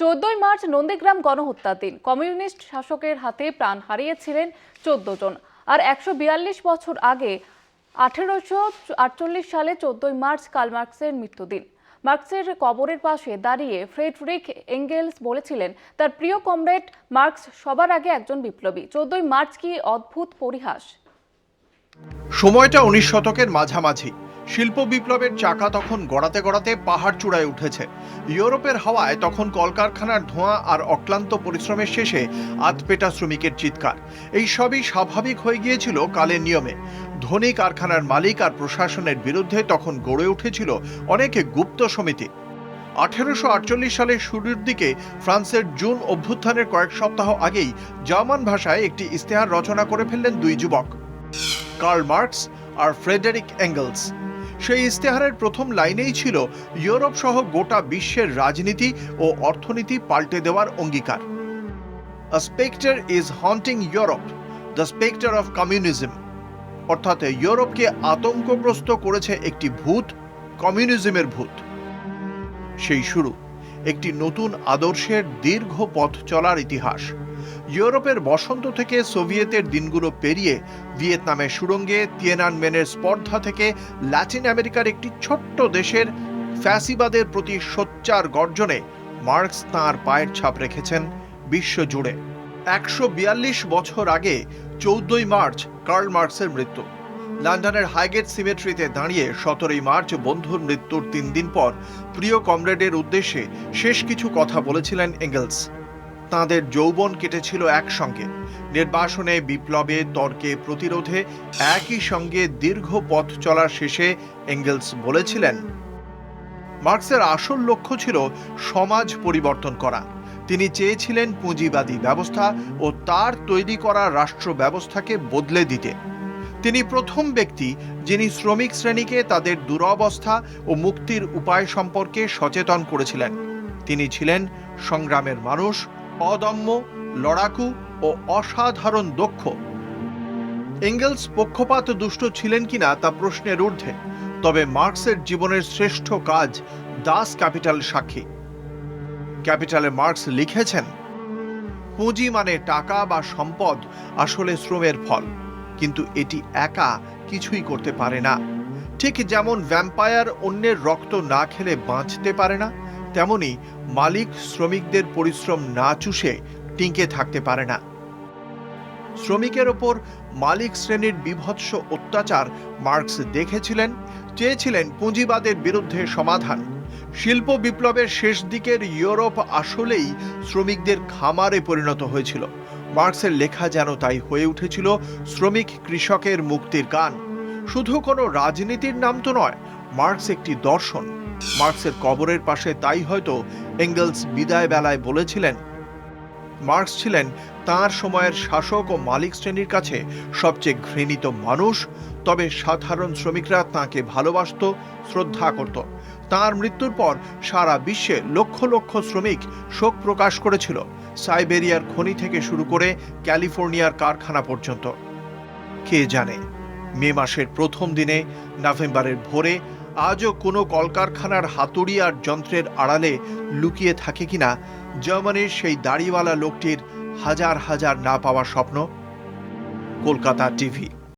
চোদ্দই মার্চ নন্দীগ্রাম গণহত্যা দিন। কমিউনিস্ট শাসকের হাতে প্রাণ হারিয়েছিলেন চোদ্দ জন। আর একশো বিয়াল্লিশ বছর আগে, আঠেরোশো আটচল্লিশ সালে চোদ্দই মার্চ কার্ল মার্কসের মৃত্যুদিন মার্কসের কবরের পাশে দাঁড়িয়ে ফ্রেডরিক এঙ্গেলস বলেছিলেন, তার প্রিয় কমরেড মার্কস সবার আগে একজন বিপ্লবী। চোদ্দই মার্চ কি অদ্ভুত পরিহাস? সময়টা উনিশ শতকের মাঝামাঝি। শিল্প বিপ্লবের চাকা তখন গড়াতে গড়াতে পাহাড় চূড়ায় উঠেছে। ইউরোপের হাওয়ায় তখন কলকারখানার ধোঁয়া আর অক্লান্ত পরিশ্রমের শেষে আধপেটা শ্রমিকের চিৎকার। এই সবই স্বাভাবিক হয়ে গিয়েছিল কালের নিয়মে। ধনী কারখানার মালিক আর প্রশাসনের বিরুদ্ধে তখন গড়ে উঠেছিল অনেকে গুপ্ত সমিতি। আঠেরোশো আটচল্লিশ সালের শুরুর দিকে ফ্রান্সের জুন অভ্যুত্থানের কয়েক সপ্তাহ আগেই জার্মান ভাষায় একটি ইস্তেহার রচনা করে ফেললেন দুই যুবক। কার্ল মার্কস আর ফ্রেডেরিক অ্যাঙ্গেলস সেই ইস্তেহারের প্রথম লাইনেই ছিল, ইউরোপ সহ গোটা বিশ্বের রাজনীতি ও অর্থনীতি পাল্টে দেওয়ার অঙ্গীকার। Spectre is haunting Europe the spectre of communism অর্থাৎ ইউরোপকে আতঙ্কগ্রস্ত করেছে একটি ভূত, কমিউনিজমের ভূত। সেই শুরু। একটি নতুন আদর্শের দীর্ঘ পথ চলার ইতিহাস। ইউরোপের বসন্ত থেকে সোভিয়েতের দিনগুলো পেরিয়ে ভিয়েতনামের সুড়ঙ্গে তিয়েনানমেনের স্পর্ধা থেকে ল্যাটিন আমেরিকার একটি ছোট্ট দেশের ফ্যাসিবাদের প্রতি সোচ্চার গর্জনে মার্কস তাঁর পায়ের ছাপ রেখেছেন বিশ্বজুড়ে। একশো বিয়াল্লিশ বছর আগে চৌদ্দই মার্চ কার্ল মার্কসের মৃত্যু। লন্ডনের হাইগেট সিমেট্রিতে দাঁড়িয়ে সতেরোই মার্চ বন্ধুর মৃত্যুর তিন দিন পর প্রিয় কমরেডের উদ্দেশ্যে শেষ কিছু কথা বলেছিলেন এঙ্গেলস তাঁদের যৌবন কেটেছিল একসঙ্গে। নির্বাসনে বিপ্লবে তর্কে প্রতিরোধে একই সঙ্গে দীর্ঘ পথ চলার শেষে এঙ্গেলস বলেছিলেন, মার্কসের আসল লক্ষ্য ছিল সমাজ পরিবর্তন করা। তিনি চেয়েছিলেন পুঁজিবাদী ব্যবস্থা ও তার তৈরি করা রাষ্ট্র ব্যবস্থাকে বদলে দিতে। তিনি প্রথম ব্যক্তি যিনি শ্রমিক শ্রেণীকে তাদের দুরবস্থা ও মুক্তির উপায় সম্পর্কে সচেতন করেছিলেন। তিনি ছিলেন সংগ্রামের মানুষ, অদম্য, লড়াকু ও অসাধারণ দক্ষ। এঙ্গেলস পক্ষপাত দুষ্ট ছিলেন কিনা তা প্রশ্নের ঊর্ধ্বে, তবে মার্কসের জীবনের শ্রেষ্ঠ কাজ দাস ক্যাপিটাল সাক্ষী। ক্যাপিটালে মার্কস লিখেছেন, পুঁজি মানে টাকা বা সম্পদ আসলে শ্রমের ফল। কিন্তু এটি একা কিছুই করতে পারে না। ঠিক যেমন ভ্যাম্পায়ার অন্যের রক্ত না খেলে বাঁচতে পারে না, তেমনি মালিক শ্রমিকদের পরিশ্রম না চুষে টিঁকে থাকতে পারে না। শ্রমিকের ওপর মালিক শ্রেণির বিভৎস অত্যাচার মার্কস দেখেছিলেন, চেয়েছিলেন পুঁজিবাদের বিরুদ্ধে সমাধান। শিল্প বিপ্লবের শেষ দিকের ইউরোপ আসলেই শ্রমিকদের খামারে পরিণত হয়েছিল। মার্কসের লেখা যেন তাই হয়ে উঠেছিল শ্রমিক কৃষকের মুক্তির গান। শুধু কোনো রাজনীতির নাম তো নয়, মার্কস একটি দর্শন। মার্কসের কবরের পাশে তাই হয়তো এঙ্গেলস বিদায় বেলায় বলেছিলেন মার্কস ছিলেন তার সময়ের শাসক ও মালিক শ্রেণির কাছে সবচেয়ে ঘৃণিত মানুষ, তবে সাধারণ শ্রমিকরা তাকে ভালোবাসত, শ্রদ্ধা করত। তার মৃত্যুর পর সারা বিশ্বে লক্ষ লক্ষ শ্রমিক শোক প্রকাশ করেছিল, সাইবেরিয়ার খনি থেকে শুরু করে ক্যালিফোর্নিয়ার কারখানা পর্যন্ত। কে জানে, মে মাসের প্রথম দিনে, নভেম্বরের ভোরে আজও কোনো কলকারখানার হাতুড়ি আর যন্ত্রের আড়ালে লুকিয়ে থাকে কিনা জার্মানির সেই দাড়িওয়ালা লোকটির হাজার হাজার না পাওয়া স্বপ্ন। কলকাতা টিভি।